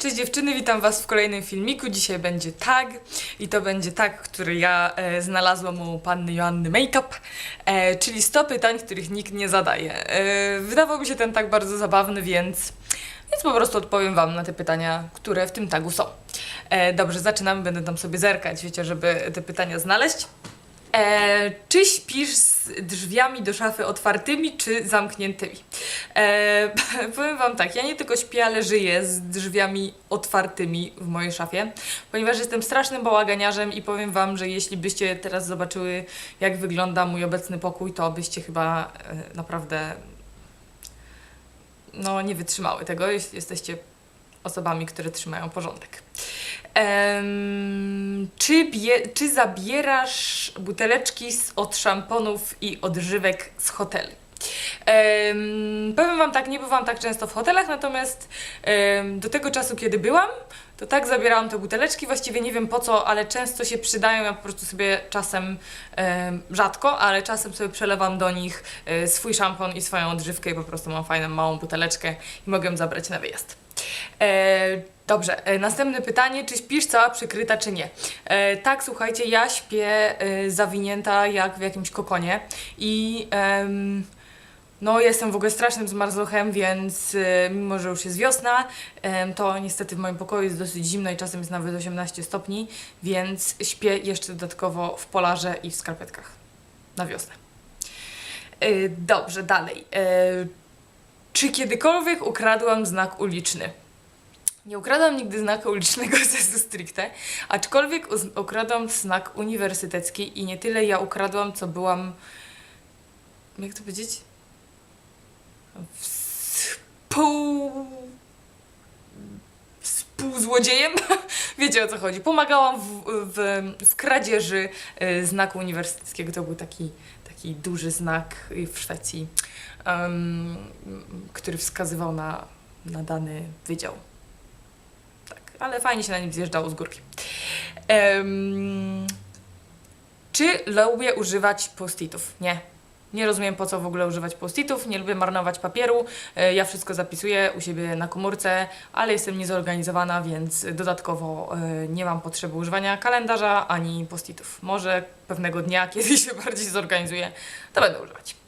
Cześć dziewczyny, witam Was w kolejnym filmiku. Dzisiaj będzie tag i to będzie tag, który ja e, znalazłam u panny Joanny Makeup, e, czyli 100 pytań, których nikt nie zadaje. E, wydawał mi się ten tag bardzo zabawny, więc, więc po prostu odpowiem Wam na te pytania, które w tym tagu są. E, dobrze, zaczynamy, będę tam sobie zerkać, wiecie, żeby te pytania znaleźć. E, czy śpisz z drzwiami do szafy otwartymi czy zamkniętymi? E, powiem Wam tak, ja nie tylko śpię, ale żyję z drzwiami otwartymi w mojej szafie, ponieważ jestem strasznym bałaganiarzem i powiem Wam, że jeśli byście teraz zobaczyły, jak wygląda mój obecny pokój, to byście chyba e, naprawdę no, nie wytrzymały tego, jeśli jesteście osobami, które trzymają porządek. Czy, bie, czy zabierasz buteleczki z, od szamponów i odżywek z hoteli? Em, powiem Wam tak, nie bywam tak często w hotelach, natomiast do tego czasu, kiedy byłam, to tak zabierałam te buteleczki, właściwie nie wiem po co, ale często się przydają, ja po prostu sobie czasem, em, rzadko, ale czasem sobie przelewam do nich e, swój szampon i swoją odżywkę i po prostu mam fajną małą buteleczkę i mogę ją zabrać na wyjazd. E, dobrze, e, następne pytanie, czy śpisz cała przykryta, czy nie? E, tak, słuchajcie, ja śpię e, zawinięta jak w jakimś kokonie i no jestem w ogóle strasznym zmarzluchem, więc e, mimo, że już jest wiosna, to niestety w moim pokoju jest dosyć zimno i czasem jest nawet 18 stopni, więc śpię jeszcze dodatkowo w polarze i w skarpetkach na wiosnę. E, dobrze, dalej. E, czy kiedykolwiek ukradłam znak uliczny? Nie ukradłam nigdy znaku ulicznego sensu stricte, aczkolwiek ukradłam znak uniwersytecki i nie tyle ja ukradłam, co byłam. Jak to powiedzieć? Współ. Współzłodziejem? Wiecie o co chodzi. Pomagałam w, w, w kradzieży e, znaku uniwersyteckiego. To był taki, taki duży znak w Szwecji, em, który wskazywał na, na dany wydział. Ale fajnie się na nim zjeżdżało z górki. Em, czy lubię używać post-itów? Nie. Nie rozumiem po co w ogóle używać post-itów, nie lubię marnować papieru. E, Ja wszystko zapisuję u siebie na komórce, ale jestem niezorganizowana, więc dodatkowo e, nie mam potrzeby używania kalendarza ani post-itów. Może pewnego dnia, kiedy się bardziej zorganizuję, to będę używać.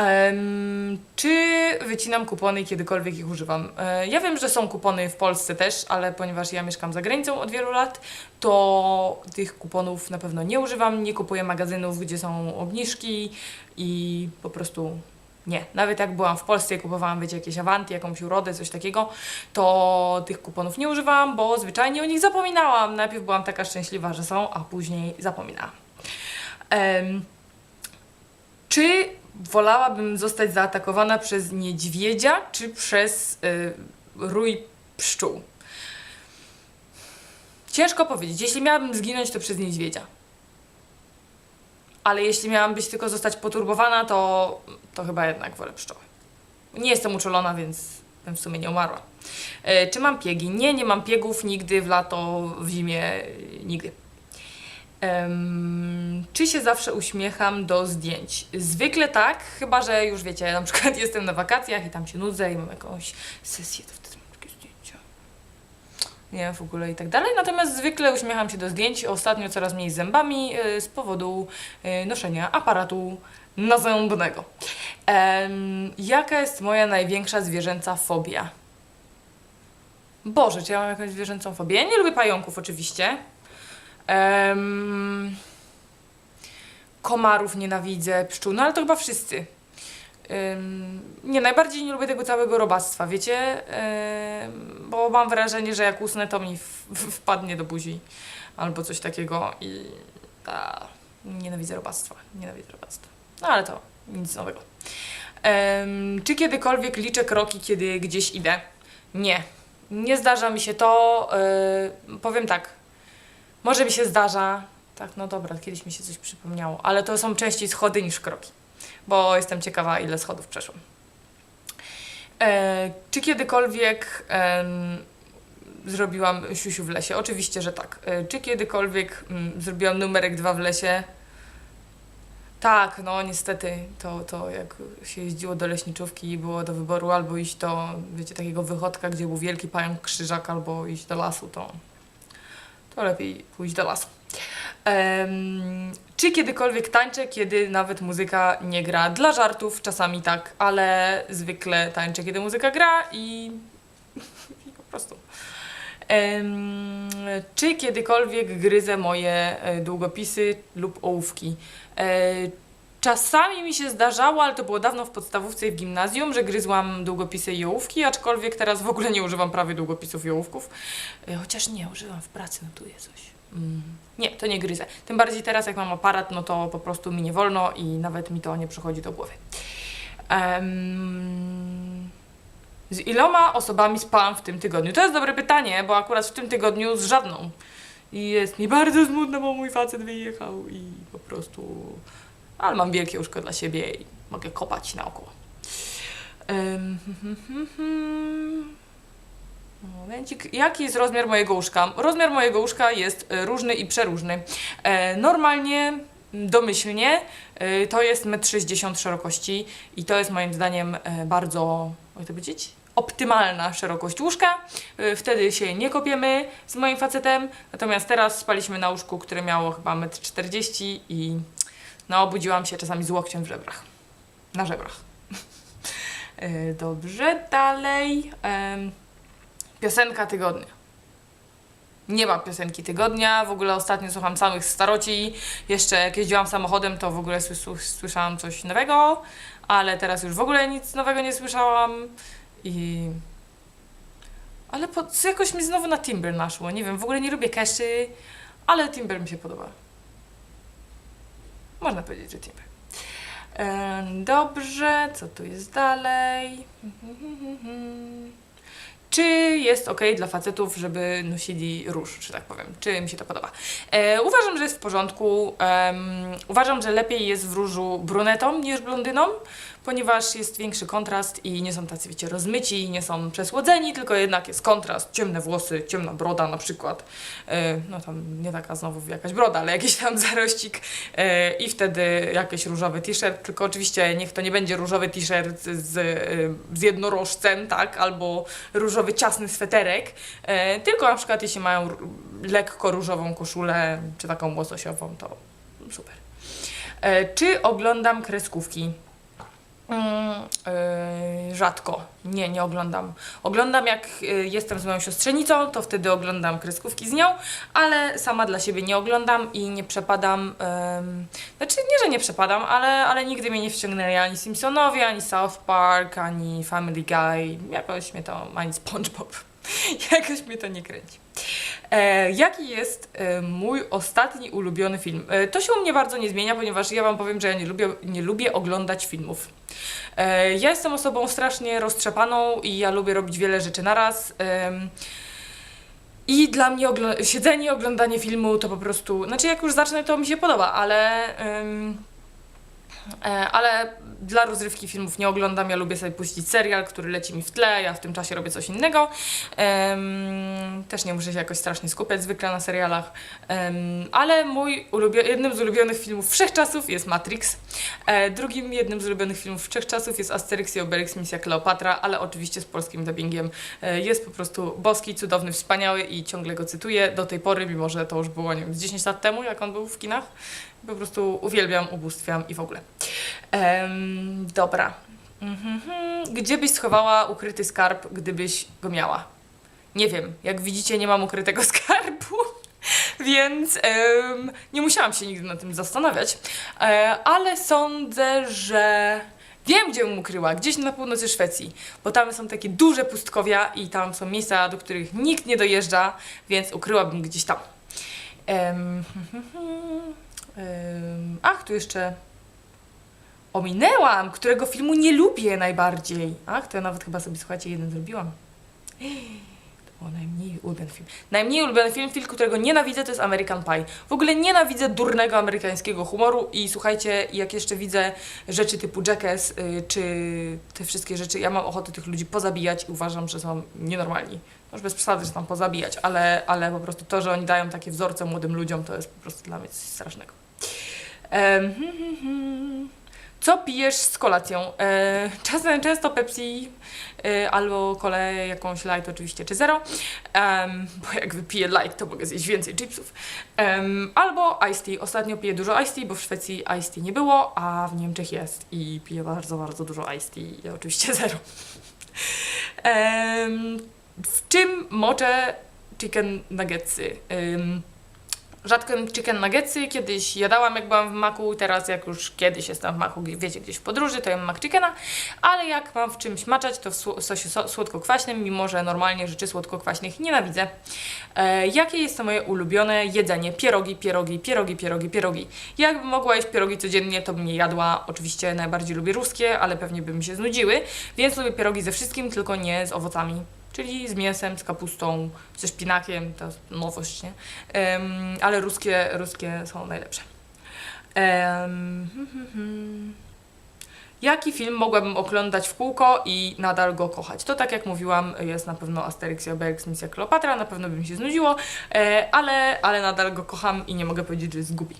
Em, czy wycinam kupony i kiedykolwiek ich używam? E, ja wiem, że są kupony w Polsce też, ale ponieważ ja mieszkam za granicą od wielu lat, to tych kuponów na pewno nie używam. Nie kupuję magazynów, gdzie są obniżki i po prostu nie. Nawet jak byłam w Polsce i kupowałam, wiecie, jakieś awanty, jakąś urodę, coś takiego, to tych kuponów nie używałam, bo zwyczajnie o nich zapominałam. Najpierw byłam taka szczęśliwa, że są, a później zapominałam. Em, czy wolałabym zostać zaatakowana przez niedźwiedzia, czy przez y, rój pszczół? Ciężko powiedzieć. Jeśli miałabym zginąć, to przez niedźwiedzia. Ale jeśli miałam być tylko zostać poturbowana, to, to chyba jednak wolę pszczoły. Nie jestem uczulona, więc bym w sumie nie umarła. E, czy mam piegi? Nie, nie mam piegów nigdy w lato, w zimie, nigdy. Czy się zawsze uśmiecham do zdjęć? Zwykle tak, chyba że już wiecie, na przykład jestem na wakacjach i tam się nudzę i mam jakąś sesję, to wtedy mam takie zdjęcia. Nie w ogóle i tak dalej. Natomiast zwykle uśmiecham się do zdjęć, ostatnio coraz mniej zębami y, z powodu y, noszenia aparatu nazębnego. Jaka jest moja największa zwierzęca fobia? Boże, czy ja mam jakąś zwierzęcą fobię? Ja nie lubię pająków oczywiście. Em, komarów nienawidzę, pszczół, no ale to chyba wszyscy. Nie, najbardziej nie lubię tego całego robactwa, wiecie? Bo mam wrażenie, że jak usnę, to mi w, w, wpadnie do buzi albo coś takiego i a, nienawidzę robactwa, nienawidzę robactwa. No ale to nic nowego. Czy kiedykolwiek liczę kroki, kiedy gdzieś idę? Nie. Nie zdarza mi się to. y, powiem tak, może mi się zdarza. Tak, no dobra, kiedyś mi się coś przypomniało, ale to są częściej schody niż kroki, bo jestem ciekawa, ile schodów przeszłam. E, czy kiedykolwiek em, zrobiłam siusiu w lesie? Oczywiście, że tak. E, czy kiedykolwiek mm, zrobiłam numerek dwa w lesie? Tak, no niestety to, to jak się jeździło do leśniczówki i było do wyboru albo iść do, wiecie, takiego wychodka, gdzie był wielki pająk krzyżak, albo iść do lasu, to, to lepiej pójść do lasu. Em, czy kiedykolwiek tańczę, kiedy nawet muzyka nie gra? Dla żartów czasami tak, ale zwykle tańczę, kiedy muzyka gra i, i po prostu. Em, czy kiedykolwiek gryzę moje e, długopisy lub ołówki? E, Czasami mi się zdarzało, ale to było dawno w podstawówce i w gimnazjum, że gryzłam długopisy i ołówki, aczkolwiek teraz w ogóle nie używam prawie długopisów i ołówków. E, Chociaż nie, używam w pracy, notuję coś. Mm. Nie, to nie gryzę. Tym bardziej teraz, jak mam aparat, no to po prostu mi nie wolno i nawet mi to nie przychodzi do głowy. Em, z iloma osobami spałam w tym tygodniu? To jest dobre pytanie, bo akurat w tym tygodniu z żadną. I jest mi bardzo smutno, bo mój facet wyjechał i po prostu... Ale mam wielkie łóżko dla siebie i mogę kopać naokoło. Um, Momencik. Jaki jest rozmiar mojego łóżka? Rozmiar mojego łóżka jest e, różny i przeróżny. E, normalnie, domyślnie, e, to jest 1,60 m szerokości i to jest moim zdaniem bardzo, jak to powiedzieć? Optymalna szerokość łóżka. Wtedy się nie kopiemy z moim facetem. Natomiast teraz spaliśmy na łóżku, które miało chyba 1,40 m i no, obudziłam się czasami z łokciem w żebrach. Na żebrach. E, Dobrze, dalej. Piosenka tygodnia. Nie ma piosenki tygodnia, w ogóle ostatnio słucham samych staroci. Jeszcze jak jeździłam samochodem, to w ogóle słys- słyszałam coś nowego, ale teraz już w ogóle nic nowego nie słyszałam. I. Ale po, jakoś mi znowu na Timber naszło. Nie wiem, w ogóle nie lubię Keszy, ale Timber mi się podoba. Można powiedzieć, że. Em, Dobrze, co tu jest dalej? Czy jest ok dla facetów, żeby nosili róż, że tak powiem? Czy mi się to podoba? E, uważam, że jest w porządku. Uważam, że lepiej jest w różu brunetom niż blondynom, ponieważ jest większy kontrast i nie są tacy, wiecie, rozmyci, nie są przesłodzeni, tylko jednak jest kontrast. Ciemne włosy, ciemna broda na przykład. E, no tam nie taka znowu jakaś broda, ale jakiś tam zarościk. E, I wtedy jakiś różowy t-shirt, tylko oczywiście niech to nie będzie różowy t-shirt z, e, z jednorożcem, tak? Albo różowy ciasny sweterek, e, tylko na przykład jeśli mają lekko różową koszulę, czy taką łososiową, to super. E, czy oglądam kreskówki? Mm, e, rzadko. Nie, nie oglądam. Oglądam jak e, jestem z moją siostrzenicą, to wtedy oglądam kreskówki z nią, ale sama dla siebie nie oglądam i nie przepadam. em, znaczy nie, że nie przepadam, ale, ale nigdy mnie nie wciągnęli ani Simpsonowie, ani South Park, ani Family Guy. Jakoś mnie to, ani SpongeBob. Jakoś mnie to nie kręci. E, jaki jest e, mój ostatni ulubiony film? E, to się u mnie bardzo nie zmienia, ponieważ ja Wam powiem, że ja nie lubię, nie lubię oglądać filmów. E, ja jestem osobą strasznie roztrzepaną i ja lubię robić wiele rzeczy naraz. Em, I dla mnie ogl- siedzenie oglądanie filmu to po prostu. Znaczy, jak już zacznę, to mi się podoba, ale. E, ale dla rozrywki filmów nie oglądam. Ja lubię sobie puścić serial, który leci mi w tle, ja w tym czasie robię coś innego. Też nie muszę się jakoś strasznie skupiać zwykle na serialach. Ale mój jednym z ulubionych filmów wszechczasów jest Matrix. E, drugim jednym z ulubionych filmów wszechczasów jest Asterix i Obelix Misja Kleopatra, ale oczywiście z polskim dubbingiem. E, jest po prostu boski, cudowny, wspaniały i ciągle go cytuję do tej pory, mimo że to już było, nie wiem, z 10 lat temu, jak on był w kinach. Po prostu uwielbiam, ubóstwiam i w ogóle. Em, dobra. Mhm. Gdzie byś schowała ukryty skarb, gdybyś go miała? Nie wiem. Jak widzicie, nie mam ukrytego skarbu, więc nie musiałam się nigdy nad tym zastanawiać. E, ale sądzę, że wiem, gdzie bym ukryła. Gdzieś na północy Szwecji, bo tam są takie duże pustkowia i tam są miejsca, do których nikt nie dojeżdża, więc ukryłabym gdzieś tam. Ach, tu jeszcze ominęłam, którego filmu nie lubię najbardziej. Ach, to ja nawet chyba sobie, słuchajcie, jeden zrobiłam. Był najmniej ulubiony film. Najmniej ulubiony film, film, którego nienawidzę, to jest American Pie. W ogóle nienawidzę durnego amerykańskiego humoru i słuchajcie, jak jeszcze widzę rzeczy typu Jackass, y, czy te wszystkie rzeczy, ja mam ochotę tych ludzi pozabijać i uważam, że są nienormalni. Może bez przesady, że tam pozabijać, ale, ale po prostu to, że oni dają takie wzorce młodym ludziom, to jest po prostu dla mnie coś strasznego. Em, hmm, hmm, hmm. Co pijesz z kolacją? E, czasem często Pepsi e, albo kolę jakąś light oczywiście, czy zero. Bo jak wypiję light, to mogę zjeść więcej chipsów. Albo iced tea. Ostatnio piję dużo iced tea, bo w Szwecji iced tea nie było, a w Niemczech jest i piję bardzo, bardzo dużo iced tea i oczywiście zero. W czym moczę chicken nuggetsy? Rzadko jem chicken nuggetsy, kiedyś jadałam jak byłam w maku, teraz jak już kiedyś jestem w maku, wiecie, gdzieś w podróży, to jem mac chickena, ale jak mam w czymś maczać, to w sosie so- słodko-kwaśnym, mimo że normalnie rzeczy słodko-kwaśnych nienawidzę. E, jakie jest to moje ulubione jedzenie? Pierogi, pierogi, pierogi, pierogi, pierogi. Jakbym mogła jeść pierogi codziennie, to bym je jadła. Oczywiście najbardziej lubię ruskie, ale pewnie by mi się znudziły, więc lubię pierogi ze wszystkim, tylko nie z owocami. Czyli z mięsem, z kapustą, ze szpinakiem, to nowość, nie? Em, ale ruskie, ruskie są najlepsze. Hmm. Jaki film mogłabym oglądać w kółko i nadal go kochać? To tak jak mówiłam, jest na pewno Asterix i Obelix Misja Kleopatra, na pewno by mi się znudziło, e, ale, ale nadal go kocham i nie mogę powiedzieć, że głupi.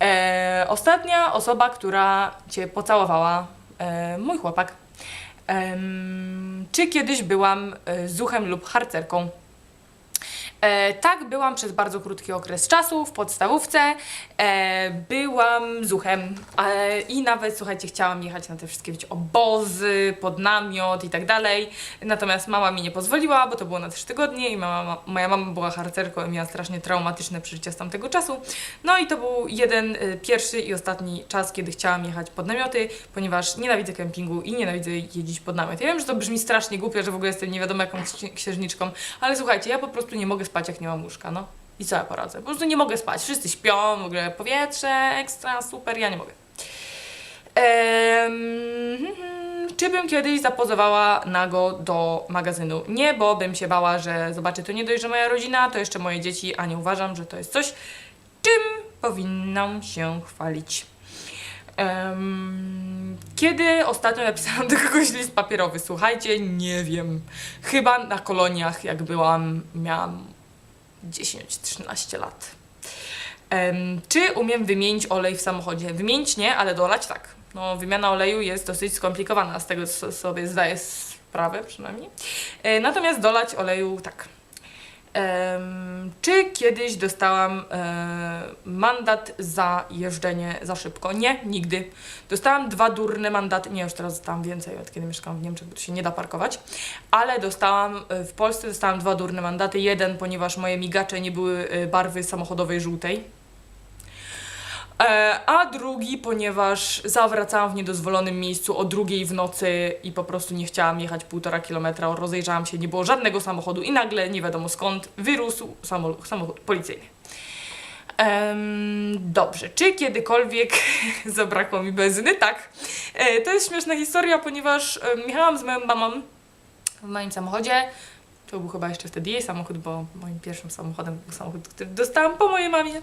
E, ostatnia osoba, która Cię pocałowała, e, mój chłopak. Czy kiedyś byłam e, zuchem lub harcerką? E, tak, byłam przez bardzo krótki okres czasu w podstawówce. E, byłam zuchem e, i nawet, słuchajcie, chciałam jechać na te wszystkie wiecie, obozy, pod namiot i tak dalej. Natomiast mama mi nie pozwoliła, bo to było na 3 tygodnie i mama, moja mama była harcerką i miała strasznie traumatyczne przeżycia z tamtego czasu. No i to był jeden, y, pierwszy i ostatni czas, kiedy chciałam jechać pod namioty, ponieważ nienawidzę kempingu i nienawidzę jeździć pod namiot. Ja wiem, że to brzmi strasznie głupio, że w ogóle jestem nie wiadomo jaką ksi- księżniczką, ale słuchajcie, ja po prostu nie mogę spać, jak nie mam łóżka, no. I co ja poradzę? Po prostu nie mogę spać. Wszyscy śpią, w ogóle powietrze, ekstra, super, ja nie mogę. Em, hmm, czy bym kiedyś zapozowała nago do magazynu? Nie, bo bym się bała, że zobaczy to nie dość, że moja rodzina, to jeszcze moje dzieci, a nie uważam, że to jest coś, czym powinnam się chwalić. Kiedy ostatnio napisałam do kogoś list papierowy? Słuchajcie, nie wiem. Chyba na koloniach, jak byłam, miałam 10-13 lat. Em, czy umiem wymienić olej w samochodzie? Wymienić nie, ale dolać tak. No, wymiana oleju jest dosyć skomplikowana, z tego co sobie zdaję sprawę przynajmniej. E, natomiast dolać oleju tak. Czy kiedyś dostałam e, mandat za jeżdżenie za szybko? Nie, nigdy. Dostałam dwa durne mandaty, nie już teraz dostałam więcej od kiedy mieszkam w Niemczech, bo tu się nie da parkować, ale dostałam e, w Polsce dostałam dwa durne mandaty. Jeden, ponieważ moje migacze nie były e, barwy samochodowej żółtej. E, a drugi, ponieważ zawracałam w niedozwolonym miejscu o drugiej w nocy i po prostu nie chciałam jechać półtora kilometra, rozejrzałam się, nie było żadnego samochodu i nagle, nie wiadomo skąd, wyrósł samochód, samochód policyjny. Em, dobrze, czy kiedykolwiek zabrakło mi benzyny? Tak. E, to jest śmieszna historia, ponieważ e, jechałam z moją mamą w moim samochodzie. To był chyba jeszcze wtedy jej samochód, bo moim pierwszym samochodem był samochód, który dostałam po mojej mamie.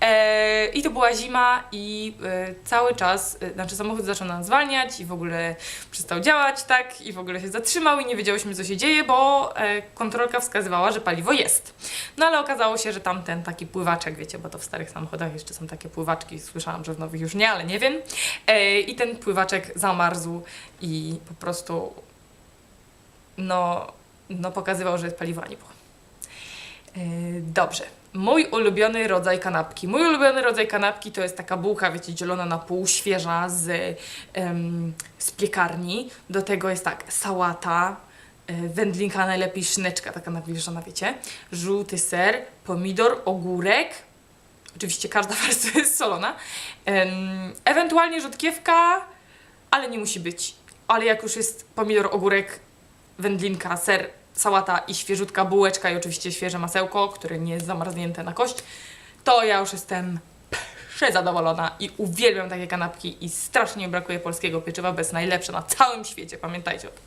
E, I to była zima i e, cały czas, e, znaczy samochód zaczął nas zwalniać i w ogóle przestał działać, tak? I w ogóle się zatrzymał i nie wiedziałyśmy co się dzieje, bo e, kontrolka wskazywała, że paliwo jest. No ale okazało się, że tam ten taki pływaczek, wiecie, bo to w starych samochodach jeszcze są takie pływaczki, słyszałam, że w nowych już nie, ale nie wiem. E, I ten pływaczek zamarzł i po prostu no, no pokazywał, że jest paliwo, a nie było. Yy, Dobrze. Mój ulubiony rodzaj kanapki. Mój ulubiony rodzaj kanapki to jest taka bułka, wiecie, dzielona na pół, świeża z, em, z piekarni. Do tego jest tak, sałata, y, wędlinka, najlepiej szyneczka taka nawilżona, wiecie, żółty ser, pomidor, ogórek, oczywiście każda wersja jest solona, em, ewentualnie rzodkiewka, ale nie musi być. Ale jak już jest pomidor, ogórek, wędlinka, ser, sałata i świeżutka bułeczka i oczywiście świeże masełko, które nie jest zamarznięte na kość, to ja już jestem przezadowolona i uwielbiam takie kanapki i strasznie mi brakuje polskiego pieczywa, bo jest najlepsze na całym świecie, pamiętajcie o tym.